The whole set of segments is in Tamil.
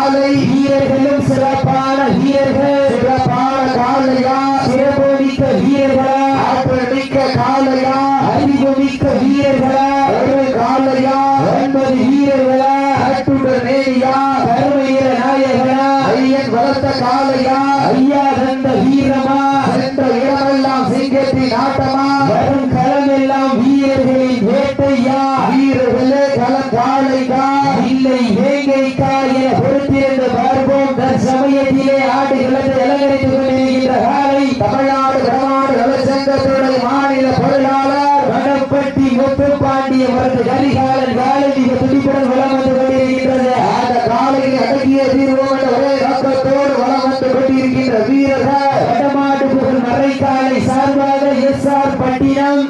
காலை வீரர்களும் சிறப்பு வீரர்கள் சிறப்பான காலையா சிறப்பு மிக்க வீரர்களா ஆற்றல் மிக்க காலையா அறிவு மிக்க வீரர்களா ஒரு காலையா ஒன்பது வீரர்களா அட்டுடன் நேரியா கருமையிற நாயகனா ஐயன் வளர்த்த காலையா ஐயா தந்த வீரமா சென்ற இடமெல்லாம் சிங்கத்தின் ஆட்டமா வரும் களமெல்லாம் வீரர்களின் வேட்டையா வீரர்களே களம் காலைக்கா இல்லை வேங்கைக்கா என பொறுத்திருந்த பார்ப்போம் தற்சமயத்திலே ஆடுகளத்தை அலங்கரித்துக் கொண்டிருக்கின்ற காலை தமிழ்நாடு வடநாடு நலச்சங்கத்துடைய மாநில பொருளாளர் வடப்பட்டி முத்துப்பாண்டிய மருந்து கரிகாலன் காலை துடிப்புடன் வளம் வந்து கொண்டிருக்கின்றது. அந்த காலையில் அடங்கிய தீர்வோம் ஒரே நோக்கத்தோடு வளம் வந்து கொண்டிருக்கின்ற வீரர்கள். வடமாடு புகழ் மறைக்காலை சார்பாக S R Pattinam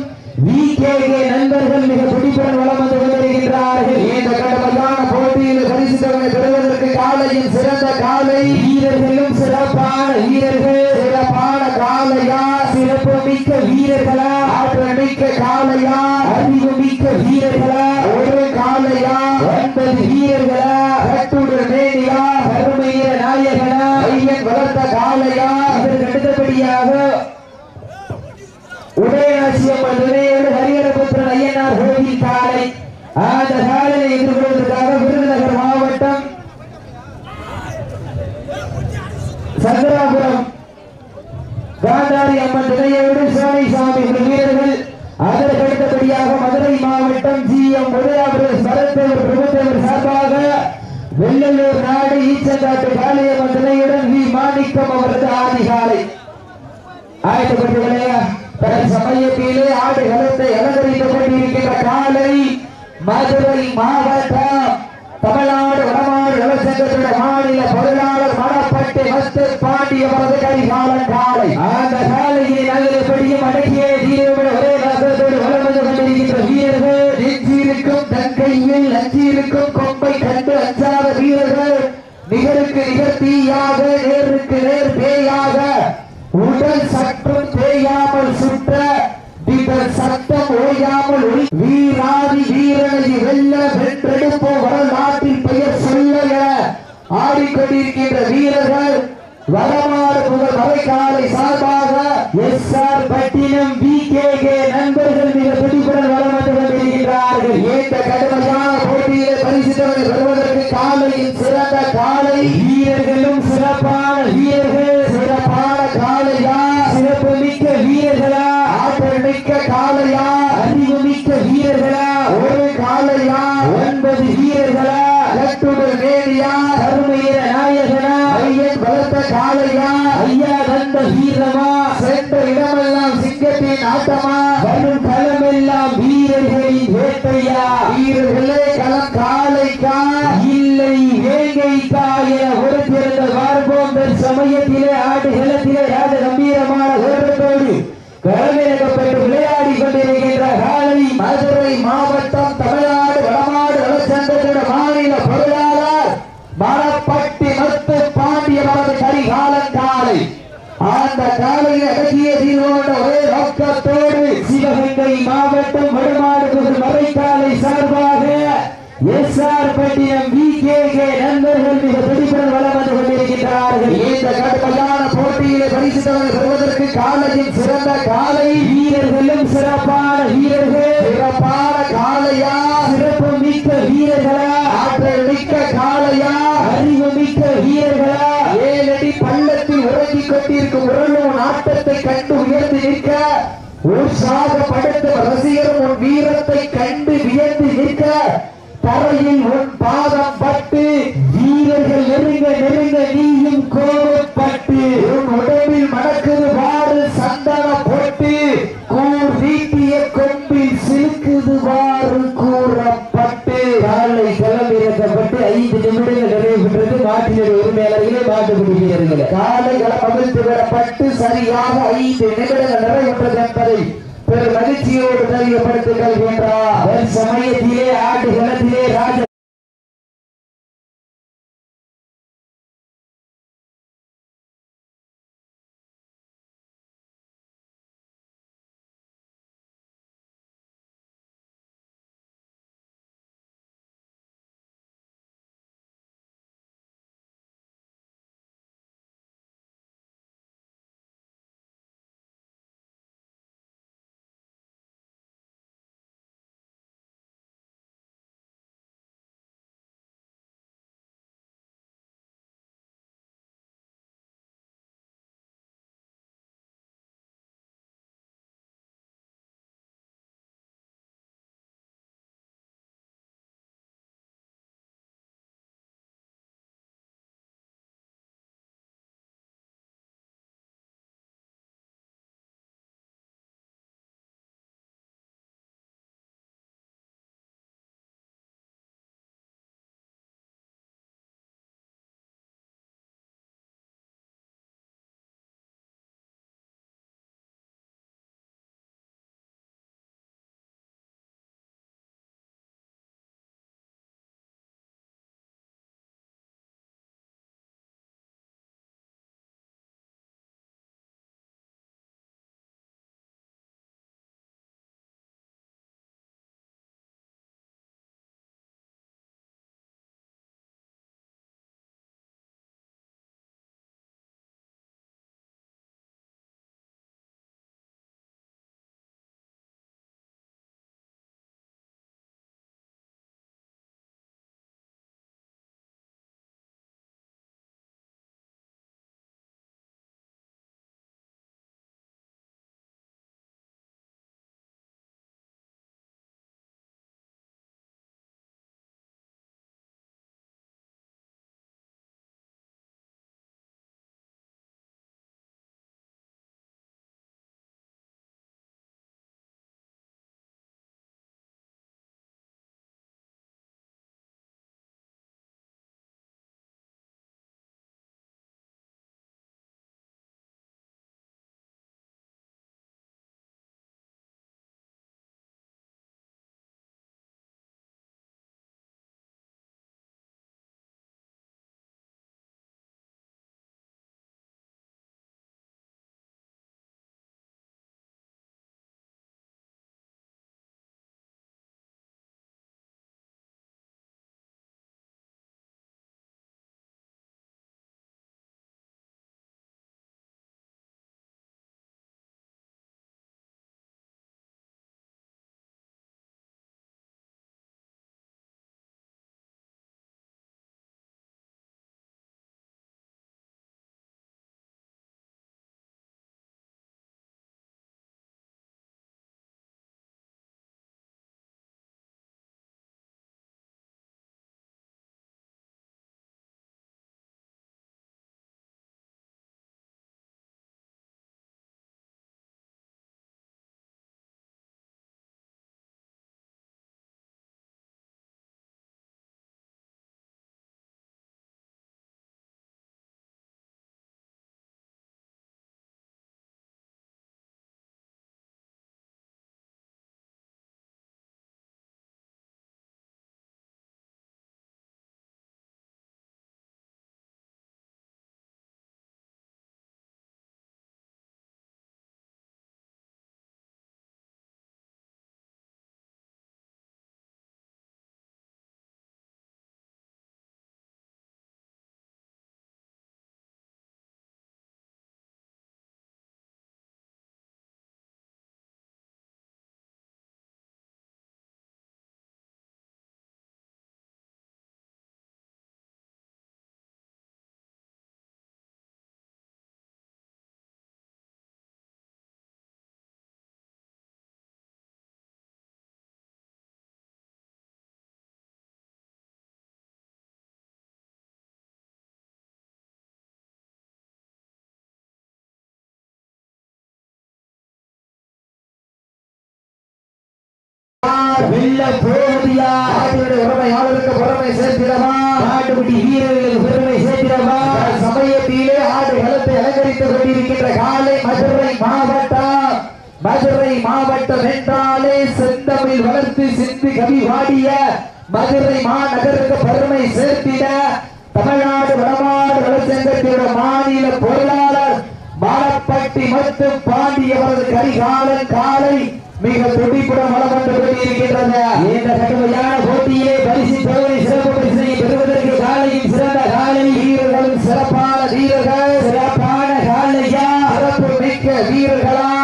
V K K நண்பர்கள் மிக துடிப்புடன் வளம் வந்து கொண்டிருக்கின்றார்கள். இந்த கடுமையான போட்டியில் பரிசுத்தவனை பெறுவதற்கு காலையில் சிறந்த காலை வீரர்களும் சிறப்பான வீரர்கள். சிறப்பான காலையா சிறப்பு மிக்க வீரர்களா ஆற்றல் மிக்க காலையா வீரர்களா? ஒரு காலையா? ஒன்பது வீரர்களா? கட்டுடன் மேனியா? கருமையிற நாயகனா? ஐயன் வளர்த்த காலையா? இதற்கு அடுத்தபடியாக உதயநாசியம்மன் துணையோடு ஹரிஹரபுத்திரன் ஐயனார் கோவில் காலை. அந்த காலையை எதிர்கொள்வதற்காக விருதுநகர் மாவட்டம் சங்கராபுரம் காந்தாரி அம்மன் துணையோடு சுவாமிசாமி வீரர்கள் அதற்கு அடுத்தபடியாக மதுரை மாவட்டம் ஜி எம் உதயாபுரம் சரத்தேவர் பிரபுத்தேவர் சார்பாக வெள்ளலூர் நாடு ஈச்சங்காட்டு காளியம்மன் நிலையுடன் வி. மாணிக்கம் அவரது ஆதிகாலை. ஆயத்தப்பட்டுள்ளே தன் சமயத்திலே ஆடு கலத்தை அலங்கரித்துக் கொண்டிருக்கின்ற காலை மதுரை மாவட்டம் தமிழ்நாடு வடமாடு நலச்சங்கத்துடைய மாநில பொருளாளர் மணப்பட்டு மஸ்து பாண்டிய வரது கரிகாலன் காலை. அந்த காலையை நல்லபடியும் அடக்கிய இருக்கும் கொம்பை கண்டு அஞ்சாத வீரர்கள் நிகருக்கு நிகர் தீயாக நேருக்கு நேர் பேயாக உடல் சற்றும் தேயாமல் சுற்ற நீங்கள் சத்தம் ஓயாமல் வீராதி வீரனை வெல்ல வென்றெடுப்போ வரலாற்றின் பெயர் சொல்ல ஆடிக்கொண்டிருக்கின்ற வீரர்கள் வரமாறு முதல் மறைக்காலை சார்பாக S R Pattinam V K K நண்பர்கள் பரிசுத்தவரை பெறுவதற்கு காலையின் சிறந்த காலை. வீரர்களும் சிறப்பான வீரர்கள். சிறப்பான காலையா? சிறப்பு மிக்க வீரர்களா? ஆற்றல் மிக்க காலையா? அறிவு மிக்க வீரர்களா? ஒரு காலையா? ஒன்பது வீரர்களா? கட்டுடல் வேலியா கருமையிற நாயகனா? ஐயன் வளர்த்த காலையா? ஐயா தந்த வீரமா? சென்ற இடமெல்லாம் சிங்கத்தின் ஆட்டமா? வரும் களமெல்லாம் வீரர்களின் வேட்டையா? வீரர்களே களம் காலைக்கா இல்லை வேங்கைக்கா என ஒரு திறந்த பார்ப்போம் தன் சமயத்திலே ஆடுகளத்திலே ராஜ கம்பீரமான ஓட்டத்தோடு களமிறக்கப்பட்டு விளையாடி கொண்டிருக்கின்ற காலை மதுரை மாவட்டம் தமிழ்நாடு வடநாடு நலச்சங்கத்தின மாநில பொருளாளர் மரப்பட்டி மத்து பாண்டிய மரது கரிகாலன் காலை அந்த காலையில் அடக்கிய தீர்வோட ஒரே நோக்கத்தோடு சிவகங்கை மாவட்டம் வடமாடு புகழ் மறைக்காலை சார்பாக S R Pattinam V K K நண்பர்கள் மிக துடிப்புடன் வளம் வந்து கொண்டிருக்கின்றார்கள். இந்த கடுமையான போட்டியிலே பரிசுத்தவரை பெறுவதற்கு காலையின் சிறந்த காலை வீரர்களும் சிறப்பான வீரர்கள். சிறப்பான காலையா சிறப்பு மிக்க வீரர்களா ஆற்றல் மிக்க காலையா அறிவு மிக்க வீரர்களா ஏழடி பள்ளத்தில் உறங்கிக் கொண்டிருக்கும் உருளும் ஆட்டத்தை கண்டு உயர்ந்து நிற்க உற்சாகப்படுத்த ரசிகரும் உன் வீரத்தை கண்டு வியந்து நிற்க தரையில் உன் பாதம் பட்டு வீரர்கள் நெருங்க நெருங்க நீயும் கோபப்பட்டு உன் உடம்பில் மடக்குது பாரு சந்தன போட்டு கூர் வீட்டிய கொம்பில் சிலுக்குது வாறு கூறப்பட்டு. காலை களமிறக்கப்பட்டு ஐந்து நிமிடங்கள் நிறைவு பெற்றது மாட்டினுடைய உரிமையாளர்களே மாட்டு பிடிக்கிறார்கள் காலை களம் அவிழ்த்து விடப்பட்டு சரியாக ஐந்து நிமிடங்கள் நிறைவுற்றது என்பதை பெரும் மகிழ்ச்சியோடு தெரியப்படுத்திக் கொள்கின்றார் சமயத்திலே ஆட்டு குணத்திலே ராஜ வெல்ல போவதியா நாட்டினுடைய உரிமையாளருக்கு பெருமை சேர்த்திடவா? நாட்டுக்குட்டி வீரர்களுக்கு பெருமை சேர்த்திடவா? சமயத்திலே ஆடு களத்தை அலங்கரித்துக் கொண்டிருக்கின்ற காலை மதுரை மாவட்டம். மதுரை மாவட்டம் என்றாலே செந்தமிழ் வளர்த்து சிந்து கவி வாடிய மதுரை மாநகருக்கு பெருமை சேர்த்திட தமிழ்நாடு வடமாடு வளர்ச்சங்கத்தியோட மாநில பொருளாளர் மாலப்பட்டி மற்றும் பாண்டியவரது கரிகாலன் காலை மிக துடிப்புடன் வளம் வந்து இந்த கடுமையான போட்டியிலே பரிசு தொகை சிறப்பு பரிசினை பெறுவதற்கு காலையில் சிறந்த காலை வீரர்களும் சிறப்பான வீரர்கள். சிறப்பான காலையா சிறப்பு மிக்க வீரர்களா.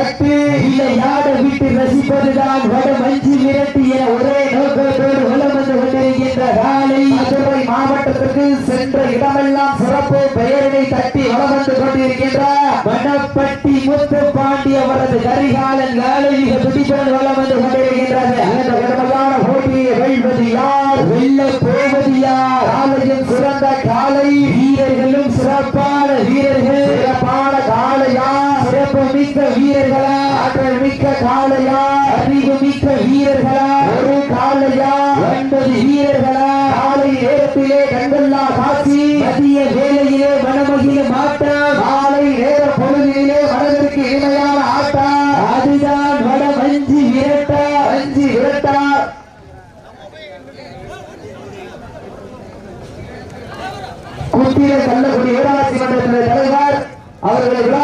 ஜல்லி கட்டு விளையாட விட்டு ரசிப்பதுதான் வட மஞ்சி மிரட்டி என ஒரே நோக்கத்தோடு வலம் வந்து கொண்டிருக்கின்ற காலை மதுரை மாவட்டத்திற்கு சென்ற இடமெல்லாம் சிறப்பு பெயரினை தட்டி வலம் வந்து கொண்டிருக்கின்ற வனப்பட்டி முத்து பாண்டி அவரது கரிகாலன் காலை மிக துடிப்புடன் வலம் வந்து கொண்டிருக்கின்றது. இந்த கடமையான போட்டியை வெல்வது யார்? வெல்ல போவது யார்? காலையும் சிறந்த காலை வீரர்களும் சிறப்பான வீரர்கள். சிறப்பான காலையார் சிறப்பு மிக்க வீரர்களா? ஆற்றல் மிக்க காளையா? அறிவு மிக்க வீரர்களா? ஒரு காளையா? ஒன்பது வீரர்களா? காலை நேரத்திலே கண்டல்லா காட்சி. மதிய வேலையிலே மனமகிழ மாட்டம் காலை நேர பொழுதிலே மனதிற்கு இணையான ஆட்டா அதுதான் வட வஞ்சி விரட்டா. வஞ்சி விரட்டா. குத்திர கள்ளக்குடி ஊராட்சி மன்றத்தினுடைய தலைவர் அவர்களை விழா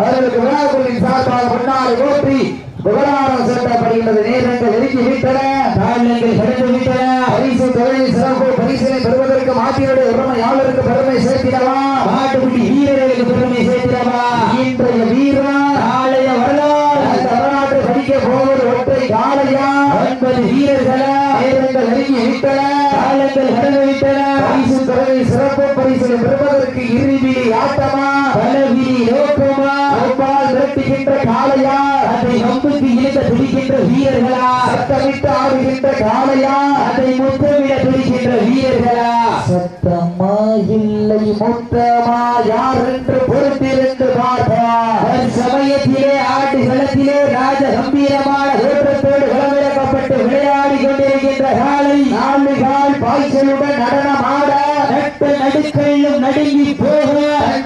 அவர்களுக்கு விழாக்குழுவின் சார்பாக முன்னாடி ஓட்டி விவகாரம் செலுத்தப்படுகின்றது. நேரங்கள் நெருங்கி விட்டன தாழ்நிலைகள் கடந்து விட்டன. பரிசு தொகையை சிறப்பு பரிசினை பெறுவதற்கு மாற்றியுடைய உரிமை யாவருக்கு பெருமை சேர்த்திடவா? மாட்டுக்குட்டி வீரர்களுக்கு பெருமை சேர்த்திடவா? இன்றைய வீரா நாளைய வரலாறு. தமிழ்நாட்டு படிக்க போவது ஒற்றை காலையா? ஒன்பது வீரர்களா? நேரங்கள் நெருங்கி விட்டன. காலங்கள் கடந்து விட்டன பரிசு தொகை சிறப்பு பரிசினை பெறுவதற்கு இறுதி ஆட்டமா? பலவிரி நோக்கமா? ஒப்பால் விரட்டுகின்ற காளையா? அதை நம்புக்கு துடிக்கின்ற வீரர்களா? சத்தமிட்டு ஆடுகின்ற காளையா? அதை முத்தமிட துடிக்கின்ற வீரர்களா? சத்தமா இல்லை முத்தமா? யார் என்று பொறுத்திருந்து பார்ப்பா? சமயத்திலே ஆட்டு களத்திலே ராஜ கம்பீரமான தோற்றத்தோடு களமிறக்கப்பட்டு விளையாடி கொண்டிருக்கின்ற காலை நான்கு பாய்ச்சலுடன் நடனமாட நட்ட நடுக்கையிலும் நடுங்கி போக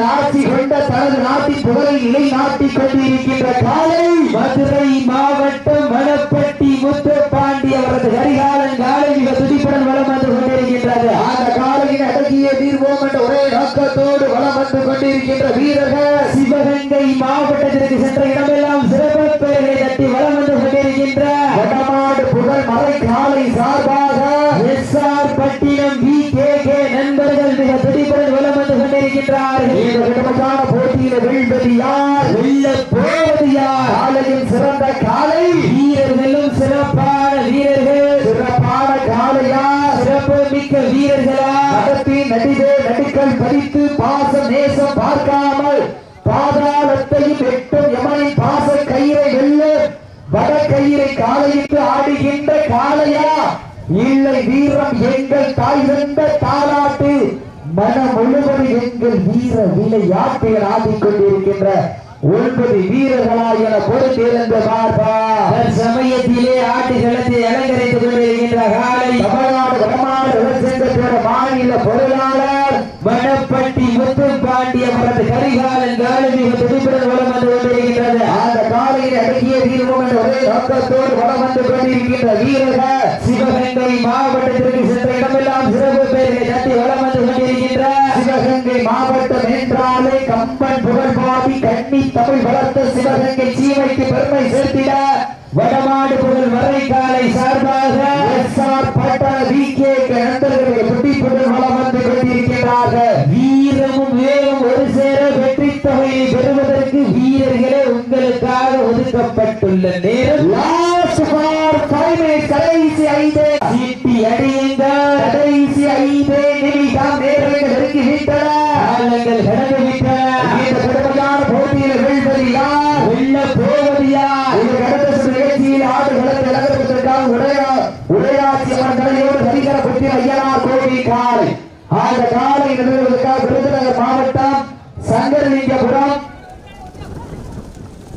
தன் கொண்ட தனது நாட்டி புகழை நிலை நாட்டி கொண்டிருக்கின்ற காலை மதுரை மாவட்டம் வனப்பட்டி முத்துப்பாண்டி அவரது கரிகாலன் காலை மிக துடிப்புடன் வளம் வந்து கொண்டிருக்கின்றது. அந்த காலையின் அடங்கிய தீர்வோம் என்ற ஒரே நோக்கத்தோடு வளம் வந்து கொண்டிருக்கின்ற வீரர்கள் சிவகங்கை மாவட்டத்திற்கு சென்ற இடமெல்லாம் சிறப்பு பெயர்களை தட்டி வளம் வந்து கொண்டிருக்கின்ற வடமாடு புகழ் மலை காலை சார்பாக S R Pattinam V K K நண்பர்கள் மிக துடிப்புடன் வளம் வந்து கொண்டிருக்கின்றார்கள். இந்த விடமக்கான போட்டியில வெல்வது யார்? வெல்ல போவது யார்? காலையில் சிறந்த காலை. வீரர்களும் சிறப்பான வீரர்கள். சிறப்பான காலையா சிறப்பு மிக்க வீரர்களா? நடத்தி நடிவே நடிக்கல் பதித்து பாச நேசம் பார்க்காமல் பாதாளத்தையும் எட்டும் யமனின் பாச கயிறை வெல்ல வட கயிறை ஆடுகின்ற காளையா? இல்லை வீரம் எங்கள் தாய் வென்ற தாலாட்டு. மனம் முழுவதும் எங்கள் வீர விளையாட்டுகள் ஆடிக்கொண்டிருக்கின்ற ஒன்பது வீரர்களா என பொறுத்திருந்த பார்ப்பா சமயத்திலே ஆட்டு களத்தை அலங்கரித்துக் கொண்டிருக்கின்ற காலை தமிழ்நாடு வடமாடு விவசாயத்தோட மாநில பொருளாளர். வனப்பட்டி முத்துப்பாண்டி அவரது கரிகாலன் காலை மிக துடிப்புடன் வளம் வந்து கொண்டிருக்கின்றது. அந்த காலையில் அடக்கிய தீர்வோம் என்ற ஒரே நோக்கத்தோடு வளம் வந்து கொண்டிருக்கின்ற வீரர்கள். சிவகங்கை மாவட்டத்திற்கு சென்ற இடமெல்லாம் சிறப்பு பெயர்களை தட்டி வளம் வந்து கொண்டிருக்கின்ற சிவகங்கை மாவட்டம் என்றாலே கம்பன் புகழ்பாடி கண்ணி தமிழ் வளர்த்த சிவகங்கை சீமைக்கு பெருமை சேர்த்திட வடமாடு புகழ் வரை காலை சார்பாக S R Pattana V K நண்பர்களை துடிப்புடன் வளம் வந்து கொண்டிருக்கிறார்கள் வீரமும் வேகம் ஒரு சேர வெற்றி தொகையை பெறுவதற்கு வீரர்களே உங்களுக்காக ஒதுக்கப்பட்டுள்ள நேரம். மாவட்டம் சங்கரலிங்கபுரம்.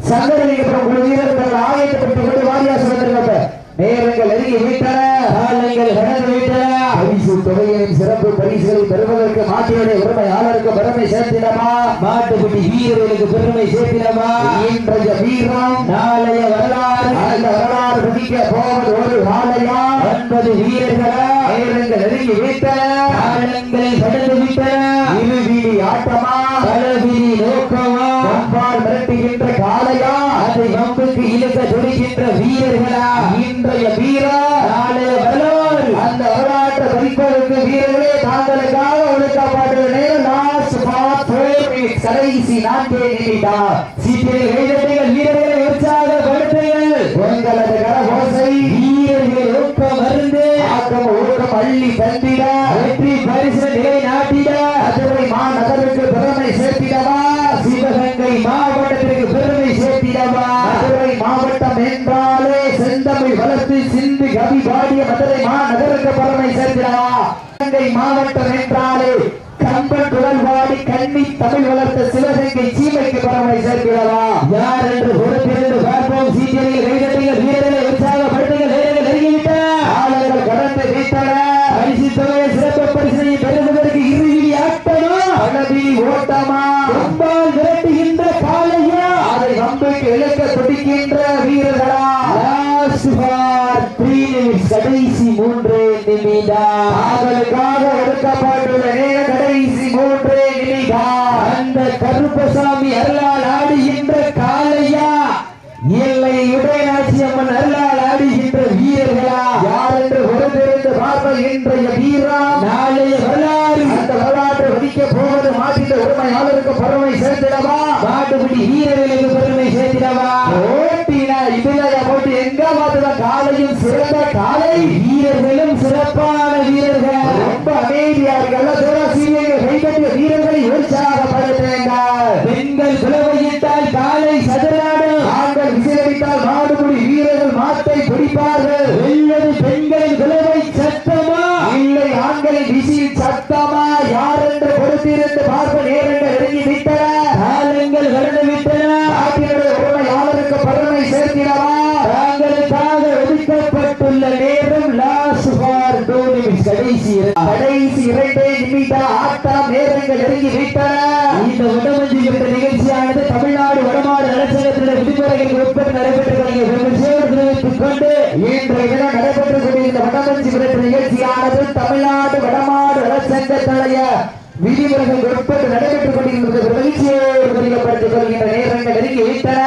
சங்கரலிங்கபுரம் குழு வீரர்கள் ஆயத்தப்பட்டு கொண்டு வாரியாசு வந்திருக்கிறது நேரங்கள் நெருங்கி விட்டன காலங்கள் கடந்து விட்டன பரிசு தொகையின் சிறப்பு பரிசுகளை பெறுவதற்கு மாட்டியுடைய உரிமையாளருக்கு பெருமை சேர்த்திடமா மாட்டுப்பட்டி வீரர்களுக்கு பெருமை சேர்த்திடமா இன்றைய வீரம் நாளைய வரலாறு. அந்த வரலாறு பிடிக்க போவது ஒரு காலையா ஒன்பது வீரர்களா? நேரங்கள் நெருங்கி விட்டன காலங்களை கடந்து விட்டன இருவிழி ஆட்டமா களவிழி நோக்கமா வம்பால் மிரட்டுகின்ற காளையா அதை வம்புக்கு இழுக்க துடிக்கின்ற வீரர்களா இன்றைய வீரா நாளைய வரலாறு. அந்த வரலாற்றை பதிப்பதற்கு வீரர்களே தாங்களுக்காக ஒழுக்கப்பாட்டு நேரம் லாஸ்ட் ஃபார் கடைசி நிமிடா சீட்டில் கைதட்டுங்கள் வீரர்களை உற்சாகப்படுத்துங்கள். உங்களது கரகோசை பள்ளி தந்திட வெற்றி பரிசு நிலை நாட்டிட. மதுரை மாநகருக்கு பெருமை சேர்த்திடவா? சிவகங்கை மாவட்டத்திற்கு பெருமை சேர்த்திடவா? மதுரை மாவட்டம் என்றாலே செந்தமிழ் வளர்த்து சிந்து கவி பாடிய மதுரை மாநகருக்கு பெருமை சேர்த்திடவா? சிவகங்கை மாவட்டம் என்றாலே கம்பன் குரல்வாடி கண்ணி தமிழ் வளர்த்த சிவகங்கை சீமைக்கு பெருமை சேர்க்கிறவா யார் என்று பொறுப்பிருந்து பார்ப்போம். சீக்கிரம் கைதட்டுங்கள் வீரர்களை அளவி ஓட்டமா ரொம்பால் விரட்டுகின்ற காலையா அதை வம்புக்கு இழுக்க துடிக்கின்ற வீரர்களா? கடைசி மூன்று நிமிடம் அவர்களுக்காக ஒடுக்கப்பட்டுள்ள நேர கடைசி மூன்று நிமிடம் அந்த கருப்பசாமி அருளால் ஆடுகின்ற காலையா சேர்த்திடவா மாட்டுக்குடி வீரர்களுக்கு பெருமை சேர்த்திடவா? ஓட்டினா இதுல போட்டு எங்க பார்த்துதான் காலையும் சிறந்த காலை. வீரர்களும் சிறப்பான வீரர்கள். ரொம்ப அமைதியா இருக்கல்ல? தூரசீரியர்கள் கைப்பற்றிய வீரர்களை நலச்சங்கத்தினுடைய விதிமுறைகள் உட்பட்டு நடைபெற்றுக் கொண்டிருக்கிறது. மகிழ்ச்சியோடு கொள்கின்ற நேரங்கள் நெருங்கி விட்டன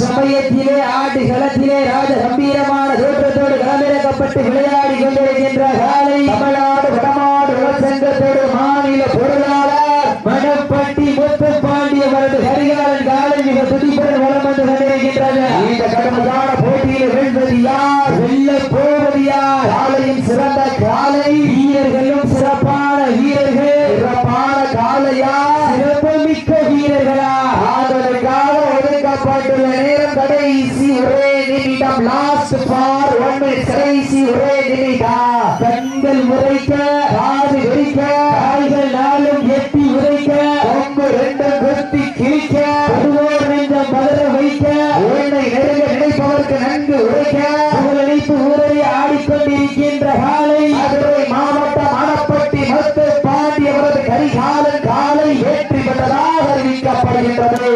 சமயத்திலே ஆட்டு களத்திலே ராஜ கம்பீரமான தோற்றத்தோடு களமிறக்கப்பட்டு விளையாடி கொண்டிருக்கின்ற காலை தமிழ்நாடு வடமாடு நலச்சங்கத்தோடு மாநில பொருளாளர் மணப்பட்டி முத்துப்பாண்டிய வரது ஹரிகாலன் காலை மிக துடிப்புடன் வளம் வந்து கொண்டிருக்கின்றது. இந்த கடுமையான போட்டியில் வெல்வது யார்? வெல்ல போவது யார் காலையும் சிறந்த காலை வீரர்களும் சிறப்பான வீரர்கள் சிறப்பான காலையா சிறப்புமிக்க வீரர்களா ஆதலுக்காக ஒதுக்கப்பட்டுள்ள நேரம் கடைசி ஒரே நிமிடம் லாஸ்ட் ஃபார் ஒன் கடைசி ஒரே நிமிடம் கண்கள் உரைக்க காது வெடிக்க கால்கள் நாளும் எட்டி உரைக்க கொம்பு ரெண்டும் கொத்தி கிழிக்க ஒருவோர் நெஞ்சம் பதற வைக்க உன்னை நெருங்க நினைப்பவருக்கு நன்கு உரைக்க புகழளிப்பு ஊரை ஆடிக்கொண்டிருக்கின்ற காலை மதுரை மாவட்டம் மணப்பட்டி மத்து பாண்டியவரது கரிகாலன் காலை வெற்றி பெற்றதாக அறிவிக்கப்படுகின்றது.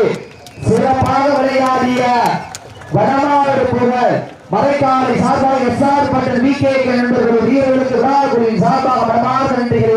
சிறப்பாக விளையாடிய வனமாவது புகழ். மறைக்காலை சார்பாக எஸ்ஆர் பட்டன் வி கே நண்பர்கள் வீரர்களுக்கு விழாக்குழுவின் சார்பாக பரமார்ந்த நன்றிகளை